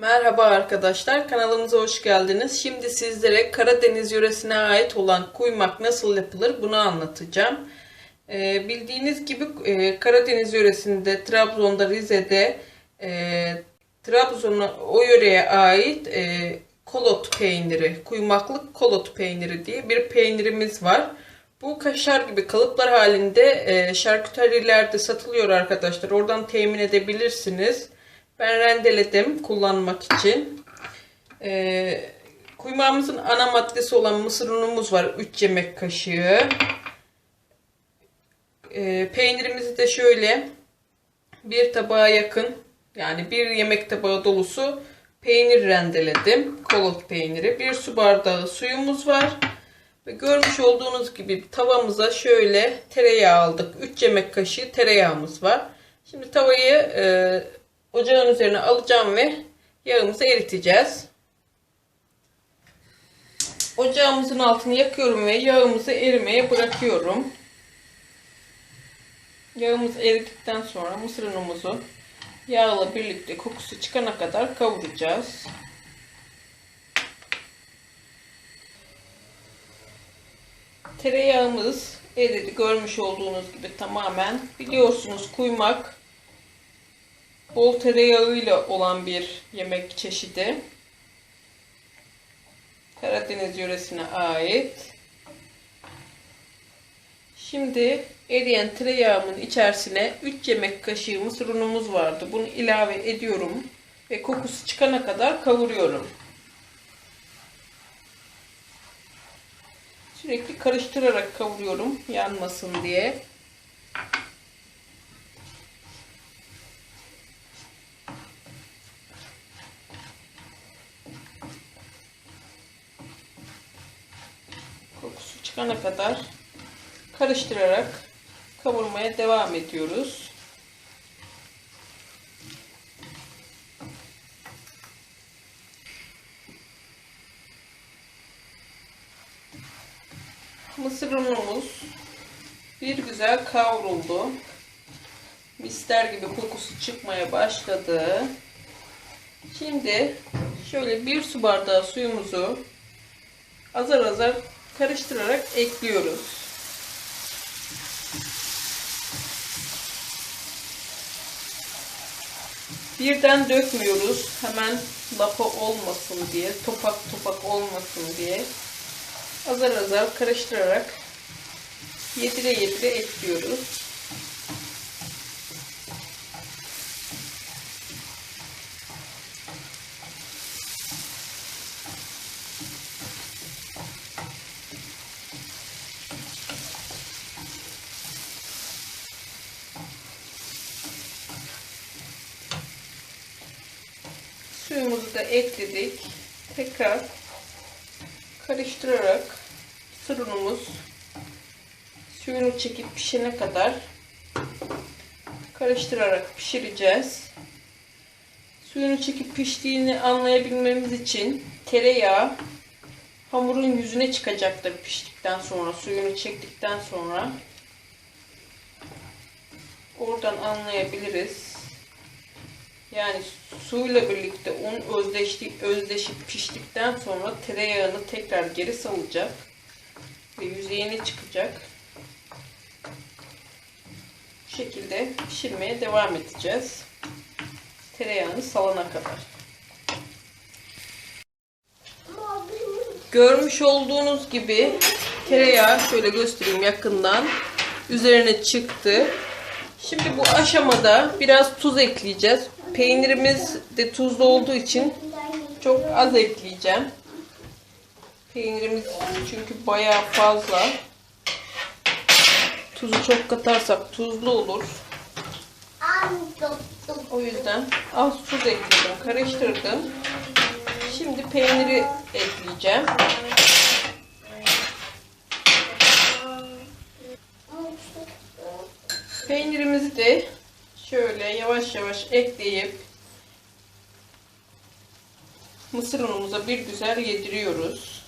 Merhaba arkadaşlar, kanalımıza hoş geldiniz. Şimdi sizlere Karadeniz yöresine ait olan kuymak nasıl yapılır bunu anlatacağım. Ee, bildiğiniz gibi e, Karadeniz yöresinde, Trabzon'da, Rize'de, e, Trabzon'a o yöreye ait e, kolot peyniri, kuymaklık kolot peyniri diye bir peynirimiz var. Bu kaşar gibi kalıplar halinde e, şarküterilerde satılıyor arkadaşlar. Oradan temin edebilirsiniz. Ben rendeledim kullanmak için. E, kuymağımızın ana maddesi olan mısır unumuz var. 3 yemek kaşığı. E, peynirimizi de şöyle bir tabağa yakın yani bir yemek tabağı dolusu peynir rendeledim. Kolot peyniri. Bir su bardağı suyumuz var. Ve görmüş olduğunuz gibi tavamıza şöyle tereyağı aldık. 3 yemek kaşığı tereyağımız var. Şimdi tavayı e, ocağın üzerine alacağım ve yağımızı eriteceğiz. Ocağımızın altını yakıyorum ve yağımızı erimeye bırakıyorum. Yağımız eridikten sonra mısır unumuzu yağla birlikte kokusu çıkana kadar kavuracağız. Tereyağımız eridi görmüş olduğunuz gibi tamamen. Biliyorsunuz kuymak bol tereyağıyla olan bir yemek çeşidi. Karadeniz yöresine ait. Şimdi eriyen tereyağımın içerisine 3 yemek kaşığı mısır unumuz vardı. Bunu ilave ediyorum ve kokusu çıkana kadar kavuruyorum. Sürekli karıştırarak kavuruyorum yanmasın diye. Kokusu çıkana kadar karıştırarak kavurmaya devam ediyoruz. Mısır unumuz bir güzel kavruldu. Mister gibi kokusu çıkmaya başladı. Şimdi şöyle bir su bardağı suyumuzu azar azar karıştırarak ekliyoruz. Birden dökmüyoruz. Hemen lapa olmasın diye, topak topak olmasın diye azar azar karıştırarak yedire yedire ekliyoruz. Suyumuzu da ekledik. Tekrar karıştırarak fırınımız suyunu çekip pişene kadar karıştırarak pişireceğiz. Suyunu çekip piştiğini anlayabilmemiz için tereyağı hamurun yüzüne çıkacaktır piştikten sonra, suyunu çektikten sonra. Oradan anlayabiliriz. Yani suyla birlikte un özdeşti, özdeşip piştikten sonra tereyağını tekrar geri salacak ve yüzeyine çıkacak. Bu şekilde pişirmeye devam edeceğiz. Tereyağını salana kadar. Görmüş olduğunuz gibi tereyağı şöyle göstereyim yakından üzerine çıktı. Şimdi bu aşamada biraz tuz ekleyeceğiz. Peynirimiz de tuzlu olduğu için çok az ekleyeceğim. Peynirimiz çünkü bayağı fazla. Tuzu çok katarsak tuzlu olur. O yüzden az tuz ekledim, karıştırdım. Şimdi peyniri ekleyeceğim. Peynirimizi de yavaş yavaş ekleyip mısır unumuza bir güzel yediriyoruz.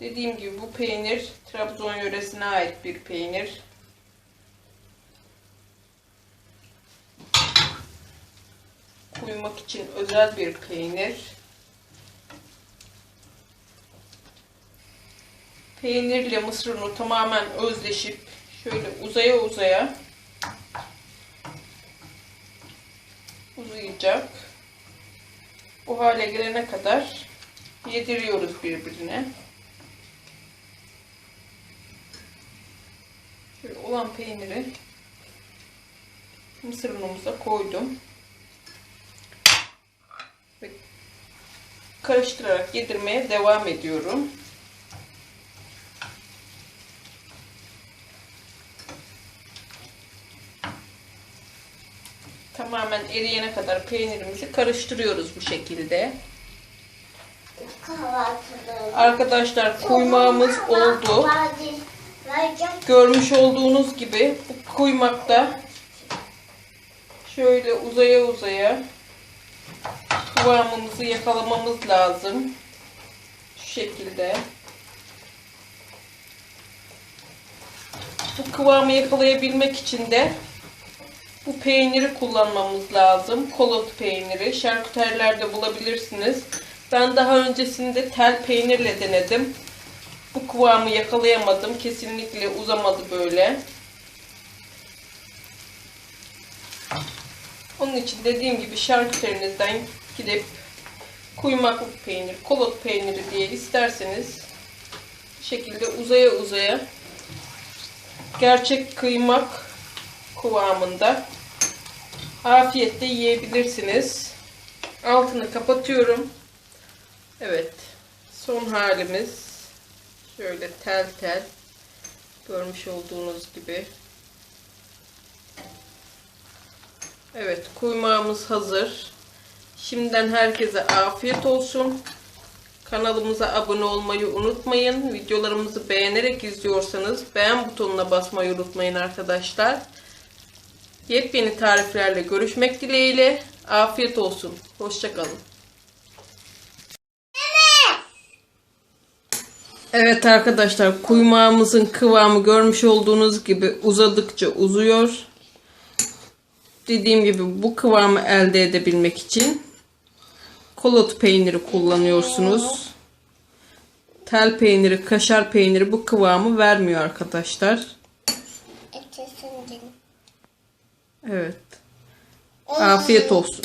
Dediğim gibi bu peynir Trabzon yöresine ait bir peynir. Kuymak için özel bir peynir. Peynirle mısır unu tamamen özleşip şöyle uzaya uzaya uzayacak. Bu hale gelene kadar yediriyoruz birbirine. Şöyle olan peyniri mısır unumuza koydum. Karıştırarak yedirmeye devam ediyorum. Tamamen eriyene kadar peynirimizi karıştırıyoruz bu şekilde. Arkadaşlar kuymağımız oldu. Görmüş olduğunuz gibi bu kuymakta şöyle uzaya uzaya kıvamımızı yakalamamız lazım. Şu şekilde. Bu kıvamı yakalayabilmek için de bu peyniri kullanmamız lazım. Kolot peyniri. Şarküterlerde bulabilirsiniz. Ben daha öncesinde tel peynirle denedim. Bu kıvamı yakalayamadım. Kesinlikle uzamadı böyle. Onun için dediğim gibi şarküterinizden gidip kuymaklık peynir, kolot peyniri diye isterseniz şekilde uzaya uzaya gerçek kıymak kıvamında afiyetle yiyebilirsiniz. Altını kapatıyorum. Evet. Son halimiz şöyle tel tel görmüş olduğunuz gibi. Evet, kuymağımız hazır. Şimdiden herkese afiyet olsun. Kanalımıza abone olmayı unutmayın. Videolarımızı beğenerek izliyorsanız beğen butonuna basmayı unutmayın arkadaşlar. Yepyeni tariflerle görüşmek dileğiyle. Afiyet olsun. Hoşçakalın. Evet arkadaşlar kuymağımızın kıvamı görmüş olduğunuz gibi uzadıkça uzuyor. Dediğim gibi bu kıvamı elde edebilmek için kolot peyniri kullanıyorsunuz. Tel peyniri, kaşar peyniri bu kıvamı vermiyor arkadaşlar. Evet. Afiyet olsun.